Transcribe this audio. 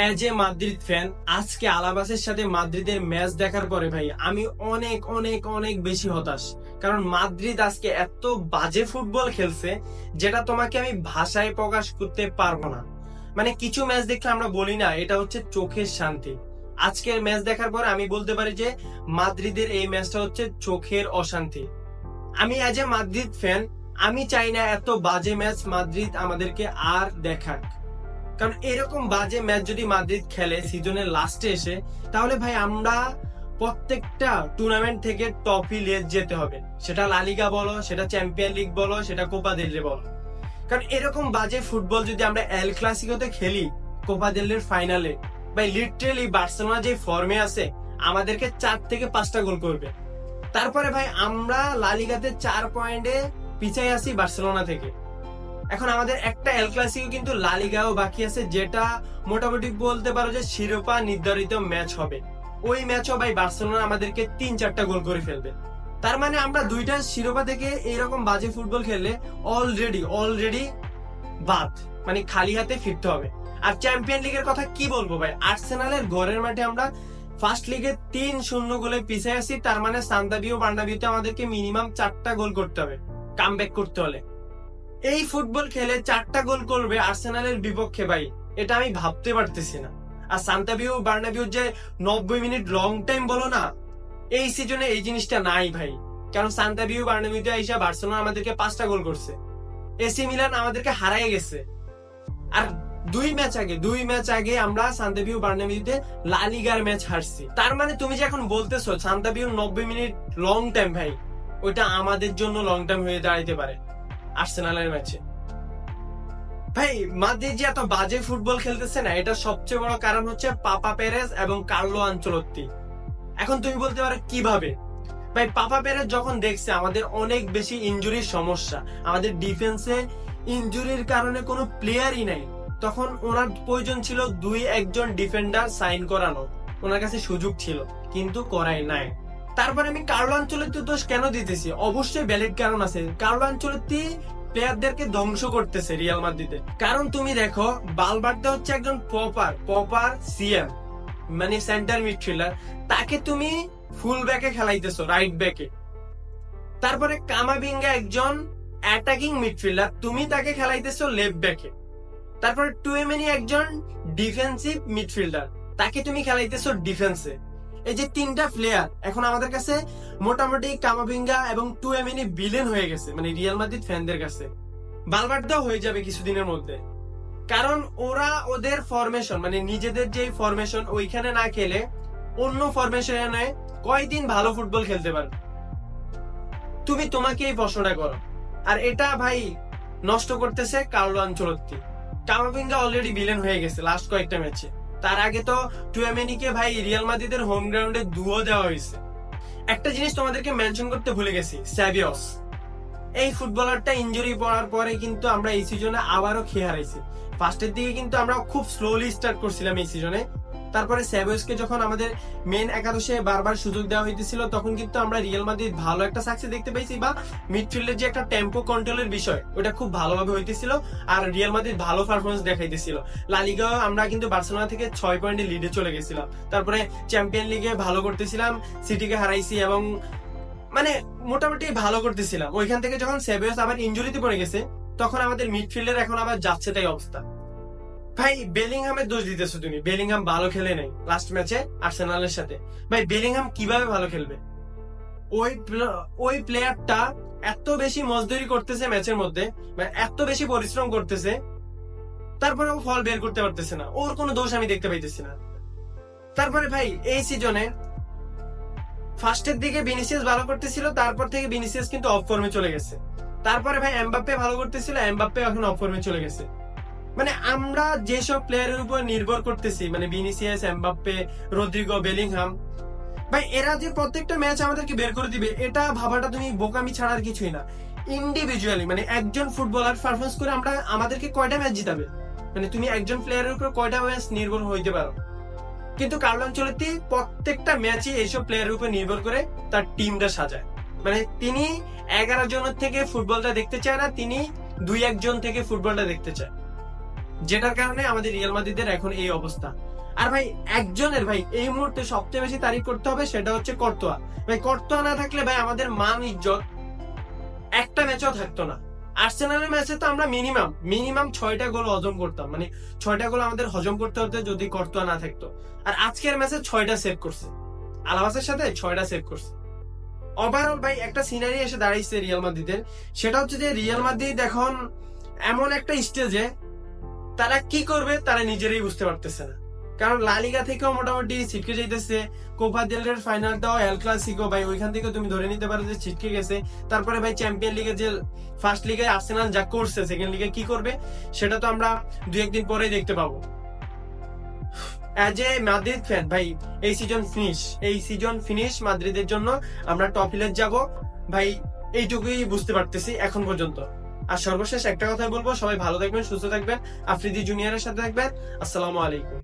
As a Madrid fan আজকে আলাবাসের সাথে মাদ্রিদের ম্যাচ দেখার পরে ভাই, আমি অনেক অনেক অনেক বেশি হতাশ। কারণ মাদ্রিদ আজকে এত বাজে ফুটবল খেলছে, যেটা তোমাকে আমি ভাষায় প্রকাশ করতে পারব না। মানে কিছু ম্যাচ দেখলে আমরা বলি না, এটা হচ্ছে চোখের শান্তি। আজকের ম্যাচ দেখার পরে আমি বলতে পারি যে, মাদ্রিদের এই ম্যাচটা হচ্ছে চোখের অশান্তি। আমি অ্যাজ এ মাদ্রিদ ফ্যান আমি চাই না এত বাজে ম্যাচ মাদ্রিদ আমাদেরকে আর দেখাক। কারণ এরকম বাজে ম্যাচ যদি মাদ্রিদ খেলে সিজনের লাস্টে এসে, তাহলে ভাই আমরা প্রত্যেকটা টুর্নামেন্ট থেকে টপি লিয়ে যেতে হবে। সেটা লালিগা বলো, সেটা চ্যাম্পিয়ন লিগ বলো, সেটা কোপা দিল্লি বলো। কারণ এরকম বাজে ফুটবল যদি আমরা এল ক্লাসিকোতে খেলি কোপা দিল্লির ফাইনালে ভাই লিটারেলি বার্সেলোনা যে ফর্মে আছে, আমাদেরকে চার থেকে পাঁচটা গোল করবে। তারপরে ভাই আমরা লালিগাতে চার পয়েন্টে পিছাই আসি বার্সেলোনা থেকে। এখন আমাদের একটা এল ক্লাসিকো কিন্তু লালিগাও বাকি আছে, যেটা মোটামুটি বলতে পারো যে শিরোপা নির্ধারিত ম্যাচ হবে। ওই ম্যাচও ভাই বার্সেলোনা আমাদেরকে তিন চারটা গোল করে ফেলবে। তার মানে আমরা দুইটা শিরোপা থেকে এরকম বাজে ফুটবল খেললে অলরেডি অলরেডি বাদ মানে খালি হাতে ফিরতে হবে। আর চ্যাম্পিয়ন লিগের কথা কি বলব ভাই? আর্সেনালের ঘরের মাঠে আমরা ফার্স্ট লিগে তিন শূন্য গোলে পিছিয়ে আছি, তার মানে সান্তাবিও বান্ডাবিওতে আমাদেরকে মিনিমাম চারটা গোল করতে হবে। কাম করতে হলে। এই ফুটবল খেলে চারটা গোল করবে আর্সেনালের বিপক্ষে ভাই। এটা আমি ভাবতে পারতেছি না। আর সান্তাবিও বার্নাবিও যে নব্বই মিনিট লং টাইম বলো না, এই সিজনে এই জিনিসটা নাই ভাই। কারণ সান্তাবিও বার্নাবিওতে আইসা বার্সেলোনা আমাদেরকে পাঁচটা গোল করছে। এসি মিলান আমাদেরকে হারাই গেছে। আর দুই ম্যাচ আগে, দুই ম্যাচ আগে আমরা সান্তাবিও বার্নাবিওতে লালিগার ম্যাচ হারছি। তার মানে তুমি যে এখন বলতেছো সান্তাবিও নব্বই মিনিট লং টাইম ভাই, ওইটা আমাদের জন্য লং টাইম হয়ে দাঁড়াইতে পারে। আর্সেনালের ম্যাচে। ভাই, মাদ্রিদ যে এত বাজে ফুটবল খেলতেছে না এটা সবচেয়ে বড় কারণ হচ্ছে পাপা পেরেজ এবং কার্লো আঞ্চলত্তি। এখন তুমি বলতে পারো কীভাবে? ভাই, পাপা পেরেজ যখন দেখছে আমাদের অনেক বেশি ইনজুরির সমস্যা, আমাদের ডিফেন্সে ইনজুরির কারণে কোনো প্লেয়ারই নাই, তখন ওনার প্রয়োজন ছিল দুই একজন ডিফেন্ডার সাইন করানো ওনার কাছে সুযোগ ছিল, কিন্তু করাই নাই। তারপরে আমি কার্লো আঞ্চলত্তি দোষ কেন দিতেছি? অবশ্যই ভ্যালিড কারণ আছে। কার্লো আঞ্চলত্তি প্লেয়ারদেরকে ধ্বংস করতেছে রিয়াল মাদ্রিদে কারণ তুমি দেখো বালবার্দে হচ্ছে একজন পপার পপার সিএম মানে সেন্টার মিডফিল্ডার তাকে তুমি ফুল ব্যাকে খেলাইতেছো রাইট ব্যাকে তারপরে কামাবিঙ্গা একজন অ্যাটাকিং মিডফিল্ডার তুমি তাকে খেলাইতেছো লেফট ব্যাকে তারপরে টুয়েমেনি একজন ডিফেন্সিভ মিডফিল্ডার তাকে তুমি খেলাইতেছো ডিফেন্সে এই যে তিনটা প্লেয়ার এখন আমাদের কাছে মোটামুটি কামাবিঙ্গা এবং টু এমিনি বিলেন হয়ে গেছে মানে রিয়াল মাদ্রিদ ফ্যানদের কাছে। বালবার্দাও হয়ে যাবে কিছুদিনের মধ্যে। কারণ ওরা ওদের ফরমেশন মানে নিজেদের যে ফরমেশন ওইখানে না খেলে অন্য ফরমেশনে কয়দিন ভালো ফুটবল খেলতে পারবে? তুমি তোমাকে এই প্রশ্নটা করো। আর এটা ভাই নষ্ট করতেছে Carlo Ancelotti. Camavinga already villain হয়ে গেছে লাস্ট কয়েকটা ম্যাচে তার আগে তো টুয়ামেনিকে ভাই রিয়াল মাদ্রিদের হোম গ্রাউন্ডে দুও দেওয়া হয়েছে। একটা জিনিস তোমাদেরকে মেনশন করতে ভুলে গেছি স্যাভিয়স এই ফুটবলারটা ইনজুরি পড়ার পরে কিন্তু আমরা এই সিজনে আবারও খেয়ে হারাইছি। ফার্স্টের দিকে কিন্তু আমরা খুব স্লোলি স্টার্ট করছিলাম এই সিজনে তারপরে স্যাভিয়সকে যখন আমাদের মেন একাদশে বারবার সুযোগ দেওয়া হইতেছিল, তখন কিন্তু আমরা রিয়াল মাদ্রিদ ভালো একটা সাকসেস দেখতে পেয়েছি বা মিডফিল্ডের যে একটা টেম্পো কন্ট্রোলের বিষয়, ওটা খুব ভালোভাবে হইতেছিল আর রিয়াল মাদ্রিদ ভালো পারফরমেন্স দেখাইতেছিল। লালিগা আমরা কিন্তু বার্সেলোনা থেকে ছয় পয়েন্টে লিডে চলে গেছিলাম। তারপরে চ্যাম্পিয়ন লিগে ভালো করতেছিলাম সিটিকে হারাইছি এবং মানে মোটামুটি ভালো করতেছিলাম। ওইখান থেকে যখন সেভিয়াস আবার ইঞ্জুরিতে পড়ে গেছে, তখন আমাদের মিডফিল্ডের এখন আবার যাচ্ছে তাই অবস্থা। ভাই বেলিংহামের দোষ দিতেছো তুমি। বেলিংহাম ভালো খেলে নাই লাস্ট ম্যাচে আর্সেনালের সাথে। ভাই বেলিংহাম কীভাবে ভালো খেলবে? ওই ওই প্লেয়ারটা এত বেশি মজদুরি করতেছে ম্যাচের মধ্যে এত বেশি পরিশ্রম করতেছে, তারপরে ও ফল বের করতে পারতেছে না। ওর কোনো দোষ আমি দেখতে পাইতেছি না। তারপরে ভাই, এই সিজনে ফার্স্টের দিকে বিনিসিয়াস ভালো করতেছিল, তারপর থেকে বিনিসিয়াস কিন্তু অফ ফর্মে চলে গেছে। তারপরে ভাই এমবাপ্পে ভালো করতেছিল এমবাপ্পে এখন অফ ফর্মে চলে গেছে। মানে আমরা যেসব প্লেয়ারের উপর নির্ভর করতেছি মানে বিনিসিয়াস এমবাপ্পে রদ্রিগো বেলিংহাম ভাই, এরা যে প্রত্যেকটা ম্যাচ আমাদেরকে বের করে দিবে, এটা ভাবাটা তুমি বোকামি ছাড়ার কিছুই না। ইন্ডিভিজুয়ালি মানে একজন ফুটবলার পারফরমেন্স করে আমরা, আমাদেরকে কয়টা ম্যাচ জিতাবে? মানে তুমি একজন প্লেয়ারের উপর কয়টা ম্যাচ নির্ভর হইতে পারো? কিন্তু কার্লো আঞ্চলতি প্রত্যেকটা ম্যাচে এইসব প্লেয়ারের উপর নির্ভর করে তার টিমটা সাজায়। মানে তিনি এগারো জনের থেকে ফুটবলটা দেখতে চায় না, তিনি দুই একজন থেকে ফুটবলটা দেখতে চায়। যেটার কারণে আমাদের রিয়াল মাদ্রিদের এখন এই অবস্থা। আর ভাই, একজনের ভাই, এই মুহূর্তে সবচেয়ে বেশি তারিফ করতে হবে সেটা হচ্ছে কর্তোয়া। ভাই, কর্তোয়া না থাকলে ভাই আমাদের মান, ইজ্জত একটা ম্যাচও থাকতো না। আর্সেনালের ম্যাচে তো আমরা মিনিমাম মিনিমাম ছয়টা গোল হজম করতাম। মানে ছয়টা গোল আমাদের হজম করতে হতো যদি কর্তোয়া না থাকতো। আর আজকের ম্যাচে ছয়টা সেভ করছে। আলাবাসের সাথে ছয়টা সেভ করছে। ওভারঅল ভাই, একটা সিনারি এসে দাঁড়াইছে রিয়াল মাদ্রিদের সেটা হচ্ছে যে রিয়াল মাদ্রিদ এখন এমন একটা স্টেজে তারা কি করবে তারা নিজেরাই বুঝতে পারতেছে না। কারণ লালিগা থেকেও মোটামুটি ছিটকে যাইতেছে। কোপা দেলের ফাইনালটাও এল ক্লাসিকো ভাই, ওইখান থেকে তুমি ধরে নিতে পারো যে ছিটকে গেছে। তারপরে ভাই চ্যাম্পিয়ন লিগে যে ফার্স্ট লিগে আর্সেনাল যা করছে সেকেন্ড লিগে কি করবে, সেটা তো আমরা দু একদিন পরেই দেখতে পাবো। অ্যাজ এ মাদ্রিদ ফ্যান ভাই, এই সিজন ফিনিশ এই সিজন ফিনিশ মাদ্রিদের জন্য আমরা টপ হিলের যাব। ভাই, এইটুকুই বুঝতে পারতেছি এখন পর্যন্ত। আর সর্বশেষ একটা কথা বলব, সবাই ভালো থাকবেন, সুস্থ থাকবেন। আফ্রিদি জুনিয়রের সাথে থাকবেন। আসসালামু আলাইকুম।